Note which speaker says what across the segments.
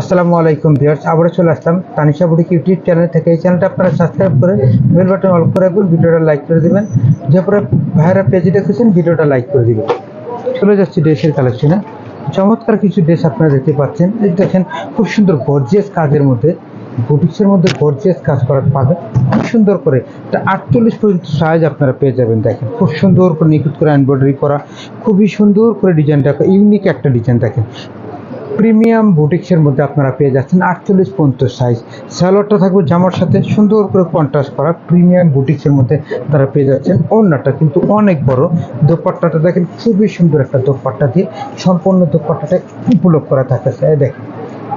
Speaker 1: আসসালামু আলাইকুম ভিউয়ার্স, আবারও চলে আসলাম তানিশা বুড়ি ইউটিউব চ্যানেল থেকে। এই চ্যানেলটা আপনারা সাবস্ক্রাইব করে বেল বাটন অল করে রাখবেন, ভিডিওটা লাইক করে দেবেন। যে পরে ভাইরা পেজে দেখেছেন, ভিডিওটা লাইক করে দিবেন। চলে যাচ্ছি ড্রেসের কালেকশনে চমৎকার কিছু ড্রেস আপনারা দেখতে পাচ্ছেন। এই দেখেন, খুব সুন্দর গর্জিয়াস কাজের মধ্যে বুটিক্সের মধ্যে গর্জিয়াস কাজ করা পাবেন খুব সুন্দর করে তা আটচল্লিশ পর্যন্ত সাইজ আপনারা পেয়ে যাবেন, দেখেন। খুব সুন্দর করে নিখুঁত করে এমব্রয়ডারি করা, খুবই সুন্দর করে ডিজাইনটা ইউনিক একটা ডিজাইন দেখেন। প্রিমিয়াম বুটিক্সের মধ্যে আপনারা পেয়ে যাচ্ছেন আটচল্লিশ পঞ্চাশ সাইজ স্যালোয়ারটা থাকবে জামার সাথে, সুন্দর করে কন্ট্রাস্ট করা প্রিমিয়াম বুটিক্সের মধ্যে তারা পেয়ে যাচ্ছেন। ওড়নাটা কিন্তু অনেক বড়। দোপাট্টাটা দেখেন, খুবই সুন্দর একটা দোপাট্টা দিয়ে সম্পূর্ণ দোপাট্টাটা ব্লক করা থাকতেছে। দেখেন,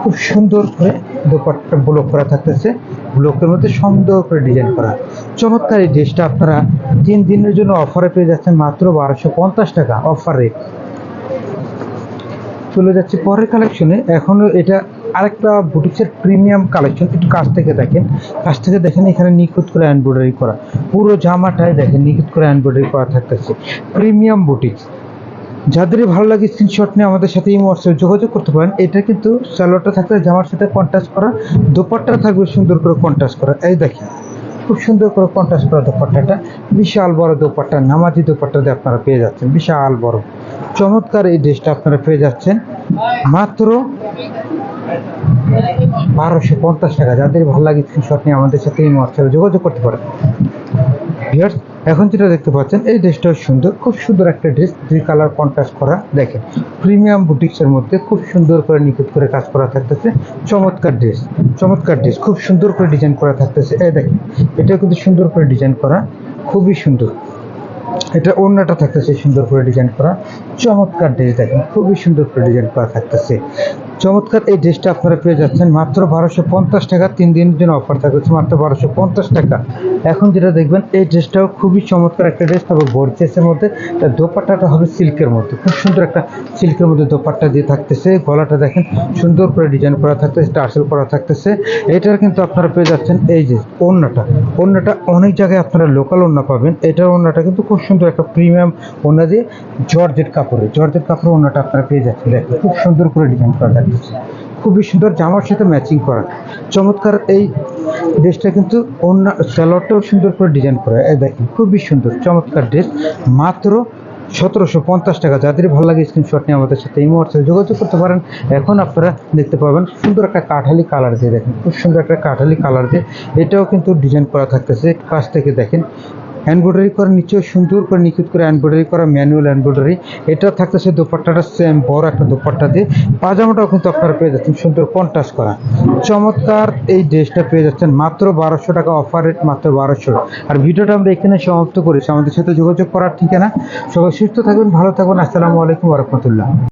Speaker 1: খুব সুন্দর করে দোপাট্টা ব্লক করা থাকতেছে। ব্লকের মধ্যে সুন্দর করে ডিজাইন করা। চমৎকার এই ড্রেসটা আপনারা তিন দিনের জন্য অফারে পেয়ে যাচ্ছেন মাত্র বারোশো পঞ্চাশ টাকা অফার রেট চলে যাচ্ছে পরের কালেকশনে এখনও এটা আরেকটা বুটিক্সের প্রিমিয়াম কালেকশন একটু কাছ থেকে দেখেন। কাছ থেকে দেখেন এখানে নিখুঁত করে এমব্রয়ডারি করা। পুরো জামাটায় দেখেন, নিখুঁত করে এমব্রয়ডারি করা থাকতেছে। প্রিমিয়াম বুটিক্স যাদেরই ভালো লাগে স্ক্রিনশট নিয়ে আমাদের সাথে এই হোয়াটসঅ্যাপে যোগাযোগ করতে পারেন। এটা কিন্তু স্যালোয়ারটা থাকবে জামার সাথে কন্ট্রাস্ট করা দোপাট্টা থাকবে সুন্দর করে কন্ট্রাস্ট করা। এই দেখেন। খুব সুন্দর করে কন্ট্রাস্ট করা দোপাট্টাটা বিশাল বড় দোপাট্টা, নামাজি দোপাট্টা দিয়ে আপনারা পেয়ে যাচ্ছেন। বিশাল বড়। চমৎকার এই ড্রেসটা আপনারা পেয়ে যাচ্ছেন। মাত্র বারোশো পঞ্চাশ টাকা। যাদের ভালো লাগে স্ক্রিনশট নিয়ে আমাদের সাথে এই হোয়াটসঅ্যাপে যোগাযোগ করতে পারেন। এখন যেটা দেখতে পাচ্ছেন, এই ড্রেসটাও সুন্দর। খুব সুন্দর একটা ড্রেস, দুই কালার কন্ট্রাস্ট করা। দেখেন প্রিমিয়াম বুটিক্সের মধ্যে খুব সুন্দর করে নিখুঁত করে কাজ করা থাকতেছে। চমৎকার ড্রেস চমৎকার ড্রেস। খুব সুন্দর করে ডিজাইন করা থাকতেছে। এই দেখেন এটা কিন্তু সুন্দর করে ডিজাইন করা। খুবই সুন্দর। এটা ওড়নাটা থাকতেছে সুন্দর করে ডিজাইন করা। চমৎকার ড্রেস দেখেন, খুবই সুন্দর করে ডিজাইন করা থাকতেছে। চমৎকার এই ড্রেসটা আপনারা পেয়ে যাচ্ছেন মাত্র বারোশো পঞ্চাশ টাকা, তিন দিনের জন্য অফার থাকছে মাত্র বারোশো পঞ্চাশ টাকা। এখন যেটা দেখবেন, এই ড্রেসটাও খুবই চমৎকার একটা ড্রেস তবে গর্জেসের মধ্যে, তার দোপাট্টাটা হবে সিল্কের মধ্যে। খুব সুন্দর একটা সিল্কের মধ্যে দোপাট্টা দিয়ে থাকতেছে। গলাটা দেখেন সুন্দর করে ডিজাইন করা থাকতেছে, টার্সেল করা থাকতেছে। এটার কিন্তু আপনারা পেয়ে যাচ্ছেন এই যে ওড়নাটা। ওড়নাটা অনেক জায়গায় আপনারা লোকাল ওড়না পাবেন। এটার ওড়নাটা কিন্তু খুব সুন্দর একটা প্রিমিয়াম ওড়না দিয়ে জর্জেট কাপড়ে, জর্জেট কাপড়ের ওড়নাটা আপনারা পেয়ে যাচ্ছেন। দেখেন, খুব সুন্দর করে ডিজাইন করা থাকতেছে খুবই সুন্দর জামার সাথে ম্যাচিং করা। চমৎকার এই ড্রেসটা কিন্তু অন্য স্যালোয়ারটাও সুন্দর করে ডিজাইন করা। দেখেন, খুবই সুন্দর, চমৎকার ড্রেস। মাত্র সতেরোশো পঞ্চাশ টাকা। যাদের ভালো লাগে স্ক্রিনশট নিয়ে আমাদের সাথে এই মুহূর্তে যোগাযোগ করতে পারেন। এখন আপনারা দেখতে পাবেন সুন্দর একটা কাঠালি কালার দিয়ে। দেখেন, খুব সুন্দর একটা কাঠালি কালার দিয়ে এটাও কিন্তু ডিজাইন করা থাকতেছে। কাছ থেকে দেখেন এমব্রয়ডারি করা, নিচেও সুন্দর করে, নিখুঁত করে এমব্রয়ডারি করা ম্যানুয়াল এমব্রয়ডারি এটা থাকতেছে দোপাট্টাটা সেম বড় একটা দোপাট্টা দিয়ে। পাজামাটাও কিন্তু আপনারা পেয়ে যাচ্ছেন সুন্দর কন্ট্রাস্ট করা। চমৎকার এই ড্রেসটা পেয়ে যাচ্ছেন, মাত্র বারোশো টাকা অফার রেট মাত্র বারোশো। আর ভিডিওটা আমরা এখানে সমাপ্ত করেছি। আমাদের সাথে যোগাযোগ করার ঠিকানা। সবাই সুস্থ থাকবেন ভালো থাকবেন আসসালামু আলাইকুম রহমতুল্লাহ।